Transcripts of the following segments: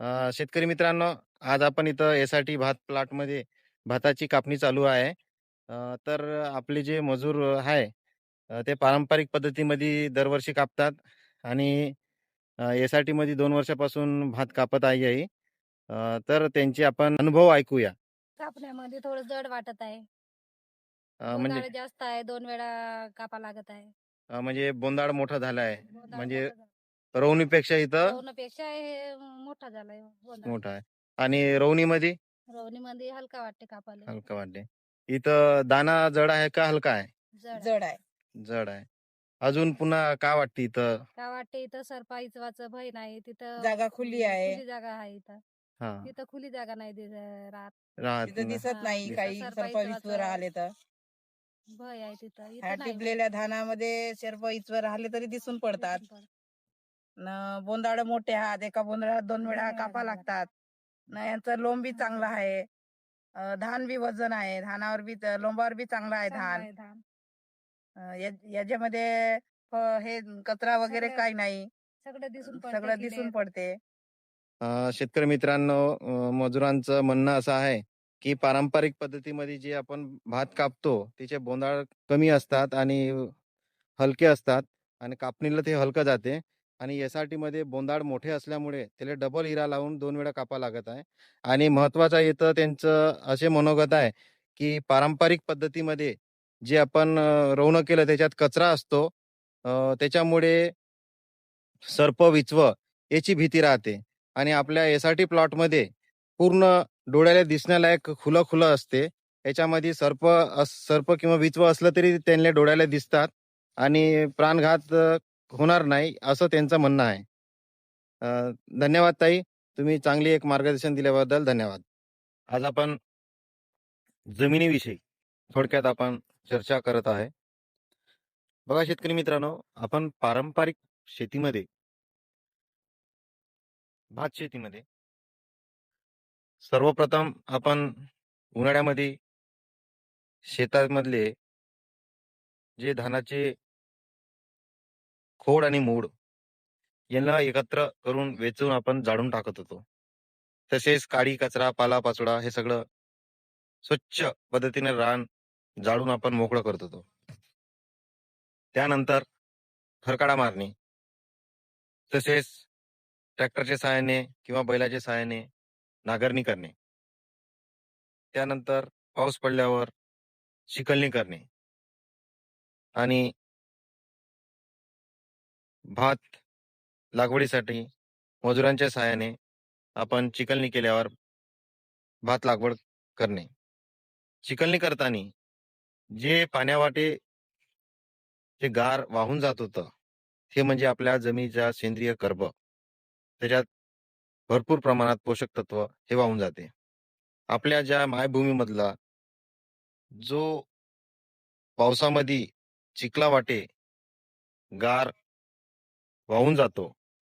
अ, शेतकरी मित्रांनो, आज आपण इथं एस-आर-टी भात प्लॉटमध्ये भाताची कापणी चालू आहे. अ, तर आपले जे मजूर आहे अ, ते पारंपरिक पद्धतीमध्ये दरवर्षी कापतात आणि अ, एस-आर-टीमध्ये 2 वर्षापासून भात कापत आहे आहे. अ, तर त्यांचे आपण अनुभव ऐकूया. कापण्यामध्ये थोडं जड वाटत आहे. अ, म्हणजे बोंडाळा जास्त आहे, 2 वेळा कापा लागत आहे. अ, म्हणजे बोंदाड मोठा झाला आहे. बोंडाळा म्हणजे मोठा झाला. रवणीपेक्षा इथं रवणीपेक्षा हे मोठा झालाय. मोठा आहे आणि रवणीमध्ये रवणीमध्ये हलका वाटते कापाले. हलका वाटते. इथं दाना जड आहे का हलका आहे? जड आहे. जड आहे जड आहे. अजून पुन्हा काय वाटते इथं? का वाटते इथं सरपा इचवाचं भय नाही. तिथं जागा खुली आहे खुली जागा आहे इथं. हां. तिथं खुली जागा नाही राहत. राहत तिथं नाही. दिसत नाही दिसत काही सरपा सर्प आले तर भय आहे तिथं. ह्या इथं नाही. टिपलेल्या धानामध्ये सर्प इचवर आले तरी दिसून पडतात न बोंदाड मोठे आहात एका बोंदाळात दोन वेळा कापा लागतात. न यांचं लोंब बी चांगलं आहे. अं, धान बी वजन आहे धानावर बी लोंबावर बी चांगलं आहे चांगलं धान. अं, या- याच्यामध्ये फ- हे कचरा वगैरे सगळं काही नाही. सगळं दिसून पडते सगळं clear. दिसून पडते. अ, शेतकरी मित्रांनो अ, मजुरांचं म्हणणं असं आहे की पारंपरिक पद्धतीमध्ये जे आपण भात कापतो त्याचे बोंदाळ कमी असतात आणि हलके असतात आणि कापणीला ते हलकं जाते. आणि एस आर टीमध्ये बोंदाळ मोठे असल्यामुळे त्याला डबल हिरा लावून दोन वेळा कापा लागत आहे. आणि महत्त्वाचं येतं त्यांचं असे मनोगत आहे की पारंपरिक पद्धतीमध्ये जे आपण अ, रवणं केलं त्याच्यात कचरा असतो त्याच्यामुळे सर्प विचव याची भीती राहते. आणि आपल्या एस आर टी प्लॉटमध्ये पूर्ण डोळ्याला दिसण्यालायक खुलं खुलं असते. याच्यामध्ये सर्प अस- सर्प किंवा विचव असलं तरी त्यांना डोळ्याला दिसतात. आणि प्राणघात होणार नाही असं त्यांचं म्हणणं आहे. अ, धन्यवाद ताई. तुम्ही चांगली एक मार्गदर्शन दिल्याबद्दल धन्यवाद. आज आपण जमिनीविषयी थोडक्यात आपण चर्चा करत आहे. बघा शेतकरी मित्रांनो आपण पारंपरिक शेतीमध्ये भात शेतीमध्ये सर्वप्रथम आपण उन्हाळ्यामध्ये शेतामधले जे धानाचे खोड आणि मूड यांना एकत्र करून वेचून आपण जाळून टाकत होतो. तसेच काडी कचरा पालापाचोडा हे सगळं स्वच्छ पद्धतीने रान जाळून आपण मोकळं करत होतो. त्यानंतर खरकाडा मारणे. तसेच ट्रॅक्टरच्या सहाय्याने किंवा बैलाच्या सहाय्याने नांगरणी करणे. त्यानंतर पाऊस पडल्यावर चिखलणी करणे. आणि भात लागवडीसाठी मजुरांच्या सहाय्याने आपण चिखलणी केल्यावर भात लागवड करणे. चिखलणी करताना जे पाण्यावाटे जे गार वाहून जात होतं ते म्हणजे आपल्या जमिनीचा सेंद्रिय कर्ब. त्याच्यात भरपूर प्रमाणात पोषक तत्व हे वाहून जाते. आपल्या ज्या मायभूमीमधला जो पावसामध्ये चिखला वाटे गार वाहून जातो.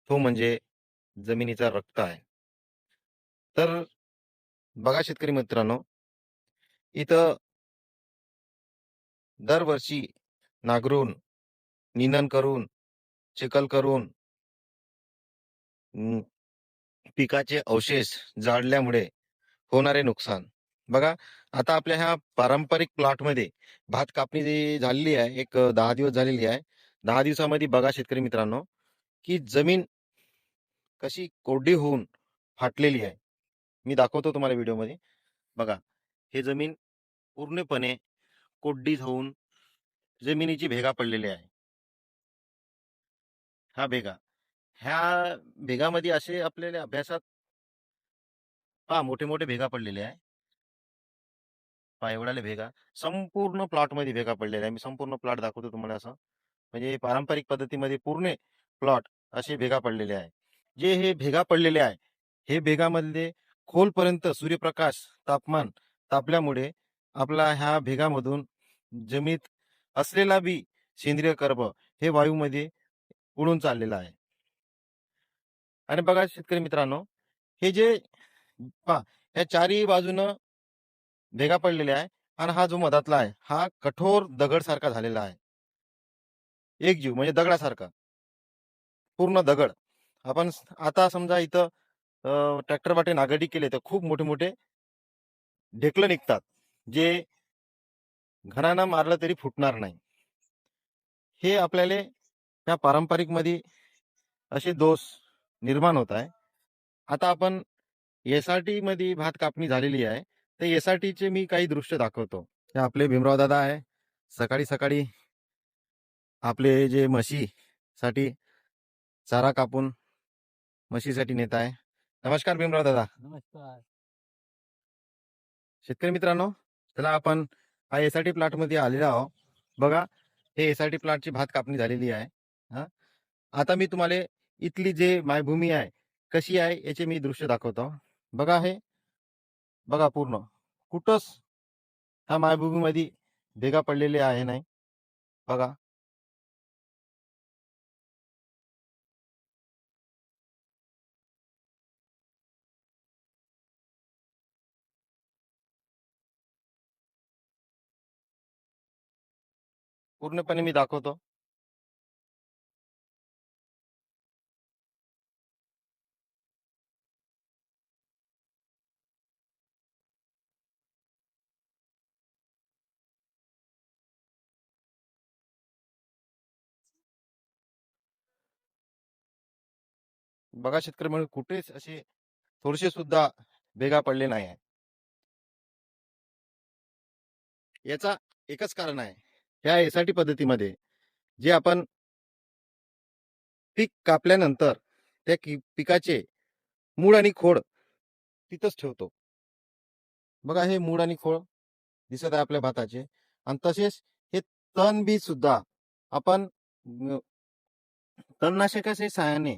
तो म्हणजे जमिनीचा रक्त आहे. तर बघा शेतकरी मित्रांनो इथं दरवर्षी नांगरून निंदन करून चिखल करून पिकाचे अवशेष जाळल्यामुळे होणारे नुकसान. बघा आता आपल्या ह्या पारंपरिक प्लॉटमध्ये भात कापणी जी झालेली आहे एक दहा दिवस झालेली आहे. दहा दिवसामध्ये बघा शेतकरी मित्रांनो की जमीन कशी कोरडी होऊन फाटलेली आहे. मी दाखवतो तुम्हाला व्हिडिओमध्ये. बघा हे जमीन पूर्णपणे कोरडी होऊन जमिनीची भेगा पडलेली आहे. हा भेगा. ह्या भेगामध्ये असे आपल्याला अभ्यासात पहा मोठे मोठे भेगा पडलेले आहे. पहा एवढ्याले भेगा. संपूर्ण प्लॉटमध्ये भेगा पडलेल्या आहे. मी संपूर्ण प्लॉट दाखवतो तुम्हाला असं. म्हणजे पारंपरिक पद्धतीमध्ये पूर्ण प्लॉट असे भेगा पडलेले आहे. जे हे भेगा पडलेले आहे हे भेगामधले खोलपर्यंत सूर्यप्रकाश तापमान तापल्यामुळे आपला ह्या भेगामधून जमीत असलेला बी सेंद्रिय कर्ब हे वायूमध्ये उडून चाललेला आहे. आणि बघा शेतकरी मित्रांनो हे जे पा या चारही बाजूनं भेगा पडलेल्या आहे आणि हा जो मधातला आहे हा कठोर दगड सारखा झालेला आहे. एक जीव म्हणजे दगडासारखा. पूर्ण दगड. आपण आता समजा इथं ट्रॅक्टर वाटे नागडी केले तर खूप मोठे मोठे ढेकलं निघतात जे घरानं मारलं तरी फुटणार नाही. हे आपल्याला त्या पारंपरिकमध्ये असे दोष निर्माण होत आहे. आता आपण एस आरमध्ये भात कापणी झालेली आहे. तर एस आर टीचे मी काही दृश्य दाखवतो. हे आपले भीमराव दादा आहे. सकाळी सकाळी आपले जे म्हशीसाठी चारा कापून म्हशीसाठी नेत आहे. नमस्कार भीमराव दादा. नमस्कार. शेतकरी मित्रांनो चला आपण हा एस आर टी प्लॉटमध्ये आलेलो आहोत. बघा हे एस आर टी प्लॉटची भात कापणी झालेली आहे. हा? आता मी तुम्हाला इथली जे मायभूमी आहे कशी आहे याचे मी दृश्य दाखवतो. बघा हे. बघा पूर्ण. कुठंच ह्या मायभूमीमध्ये भेगा पडलेले आहे नाही. बघा. पूर्णपणे मी दाखवतो. बघा शेतकरी म्हणून कुठेच असे थोडेसे सुद्धा भेगा पडले नाही आहे याचा एकच कारण आहे. ह्या एसआरटी पद्धतीमध्ये जे आपण पीक कापल्यानंतर त्या पिकाचे मूळ आणि खोड तिथंच ठेवतो. बघा हे मूळ आणि खोड दिसत आहे आपल्या भाताचे आणि तसेच हे तण बी सुद्धा आपण तणनाशकाचे तणनाशकाच्या सहाय्याने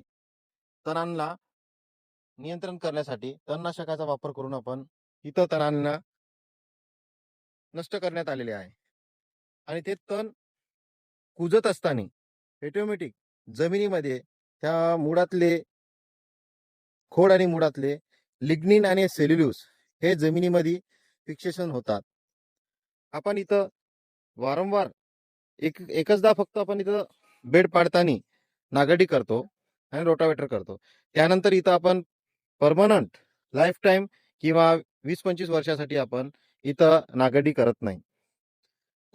तणांना नियंत्रण करण्यासाठी तणनाशकाचा वापर करून आपण इथं तणांना नष्ट करण्यात आलेले आहे. आणि ते तण कुजत असताना ऑटोमॅटिक जमिनीमध्ये त्या मुळातले खोड आणि मुळातले लिग्निन आणि सेल्युल्यूस हे जमिनीमध्ये फिक्सेशन होतात. आपण इथं वारंवार एक एकचदा फक्त आपण इथं बेड पाडताना नागडी करतो आणि रोटावेटर करतो. त्यानंतर इथं आपण परमनंट लाईफ टाईम किंवा वीस पंचवीस वर्षासाठी आपण इथं नागडी करत नाही.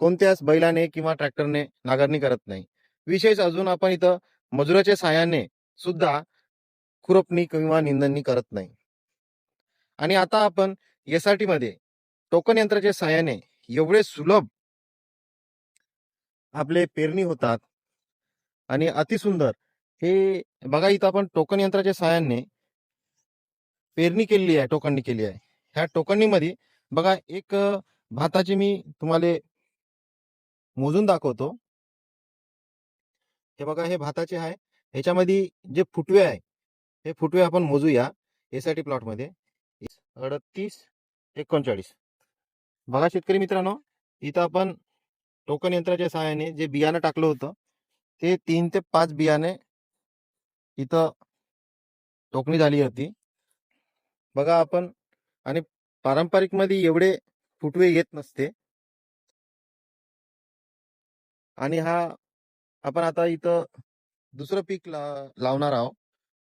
कोणत्याच बैलाने किंवा ट्रॅक्टरने नांगरणी करत नाही. विशेष अजून आपण इथं मजुराच्या साहाय्याने सुद्धा खुरपणी किंवा निंदणी करत नाही. आणि आता आपण एस आर टी मध्ये टोकन यंत्राच्या साहाय्याने एवढे सुलभ आपले पेरणी होतात आणि अतिसुंदर हे बघा इथं आपण टोकन यंत्राच्या साहाय्याने पेरणी केलेली आहे टोकणी केली आहे. ह्या टोकणीमध्ये बघा एक भाताची मी तुम्हाला मोजून दाखवतो. हे बघा हे भाताचे आहे. ह्याच्यामध्ये जे फुटवे आहे हे फुटवे आपण मोजूया एसआयटी प्लॉटमध्ये. अडतीस एकोणचाळीस. बघा शेतकरी मित्रांनो इथं आपण टोकन यंत्राच्या सहाय्याने जे बियाणं टाकलं होतं ते तीन ते पाच बियाणे इथं टोकणी झाली होती. बघा आपण आणि पारंपरिकमध्ये एवढे फुटवे येत नसते. आणि हा आपण आता इथं दुसरं पीक ला- लावणार आहोत.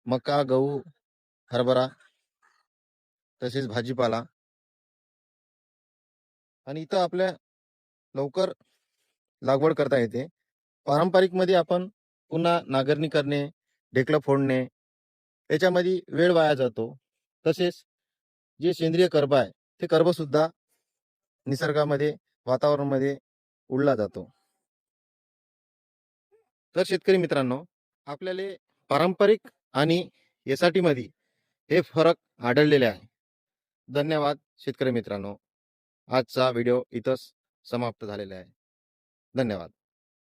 मका गहू हरभरा तसेच भाजीपाला. आणि इथं आपल्या लवकर लागवड करता येते. पारंपरिकमध्ये आपण पुन्हा नांगरणी करणे ढेकलं फोडणे याच्यामध्ये वेळ वाया जातो. तसेच जे सेंद्रिय कर्ब आहे ते कर्ब सुद्धा निसर्गामध्ये वातावरणामध्ये उडला जातो. तर शेतकरी मित्रांनो आपल्याला पारंपरिक आणि एस आर टी मध्ये हे फरक आढळलेले आहे. धन्यवाद शेतकरी मित्रांनो. आजचा व्हिडिओ इथंच समाप्त झालेला आहे. धन्यवाद.